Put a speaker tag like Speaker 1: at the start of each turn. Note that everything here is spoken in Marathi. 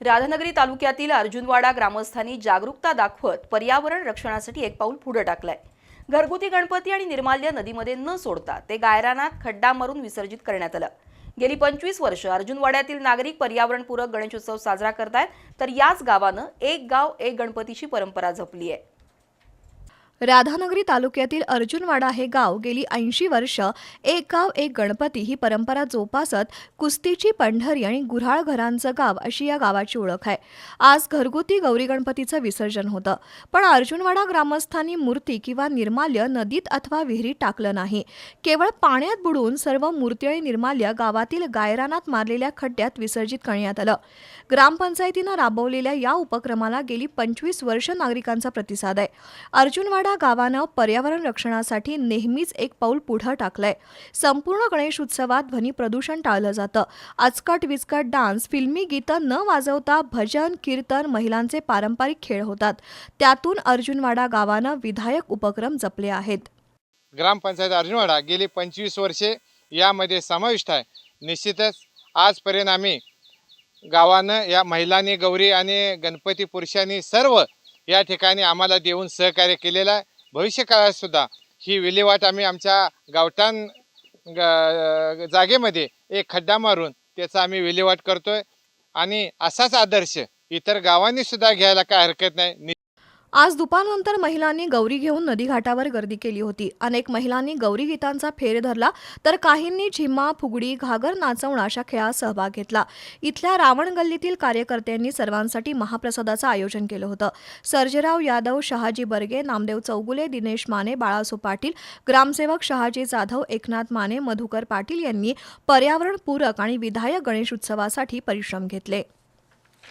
Speaker 1: राधानगरी तालुक्यातील अर्जुनवाडा ग्रामस्थांनी जागरूकता दाखवत पर्यावरण रक्षणासाठी एक पाऊल पुढे टाकलंय. घरगुती गणपती आणि निर्माल्य नदीमध्ये न सोडता ते गायरानात खड्डा मारून विसर्जित करण्यात आलं. गेली पंचवीस वर्ष अर्जुनवाड्यातील नागरिक पर्यावरणपूरक गणेशोत्सव साजरा करतायत तर याच गावानं एक गाव एक गणपतीची परंपरा जपली आहे
Speaker 2: राधानगरी तालुक्यातील अर्जुनवाडा हे गाव गेली ऐंशी वर्ष एक गाव एक गणपती ही परंपरा जोपासत कुस्तीची पंढरी आणि गुऱ्हाळ घरांचं गाव अशी या गावाची ओळख आहे. आज घरगुती गौरी गणपतीचं विसर्जन होतं. पण अर्जुनवाडा ग्रामस्थांनी मूर्ती किंवा निर्माल्य नदीत अथवा विहिरीत टाकलं नाही. केवळ पाण्यात बुडून सर्व मूर्ती आणि निर्माल्य गावातील गायरानात मारलेल्या खड्ड्यात विसर्जित करण्यात आलं. ग्रामपंचायतीनं राबवलेल्या या उपक्रमाला गेली पंचवीस वर्ष नागरिकांचा प्रतिसाद आहे. अर्जुनवाडा गावानं पर्यावरण रक्षणासाठी नेहमीच एक पाऊल पुढं टाकलंय. संपूर्ण गणेश उत्सवात ध्वनी प्रदूषण टाळलं जातं. आजकाट विचकट डान्स फिल्मी गीतं न वाजवता भजन कीर्तन महिलांचे पारंपरिक खेळ होतात. त्यातून अर्जुनवाडा गावानं विधायक उपक्रम जपले आहेत.
Speaker 3: ग्रामपंचायत अर्जुनवाडा गेली पंचवीस वर्षे यामध्ये समाविष्ट आहे. निश्चितच आजपर्यंत आम्ही गावानं या महिलांनी गौरी आणि गणपती पुरुषांनी सर्व या ठिकाणी आम्हाला देऊन सहकार्य केलेलं आहे. भविष्यकाळातसुद्धा सुद्धा ही विल्हेवाट आम्ही आमच्या गावठाण ग- जागेमध्ये एक खड्डा मारून त्याचा आम्ही विल्हेवाट करतोय. आणि असाच आदर्श इतर गावांनी सुद्धा घ्यायला काय हरकत नाही.
Speaker 2: आज दुपारनंतर महिलांनी गौरी घेऊन नदीघाटावर गर्दी केली होती. अनेक महिलांनी गौरी गीतांचा फेर धरला तर काहींनी झिम्मा फुगडी घागर नाचवणं अशा खेळात सहभाग घेतला. इथल्या रावण गल्लीतील कार्यकर्त्यांनी सर्वांसाठी महाप्रसादाचं आयोजन केलं होतं. सर्जेराव यादव शहाजी बर्गे नामदेव चौगुले दिनेश माने बाळासो पाटील ग्रामसेवक शहाजी जाधव एकनाथ माने मधुकर पाटील यांनी पर्यावरणपूरक आणि विधायक गणेश उत्सवासाठी परिश्रम घेतले.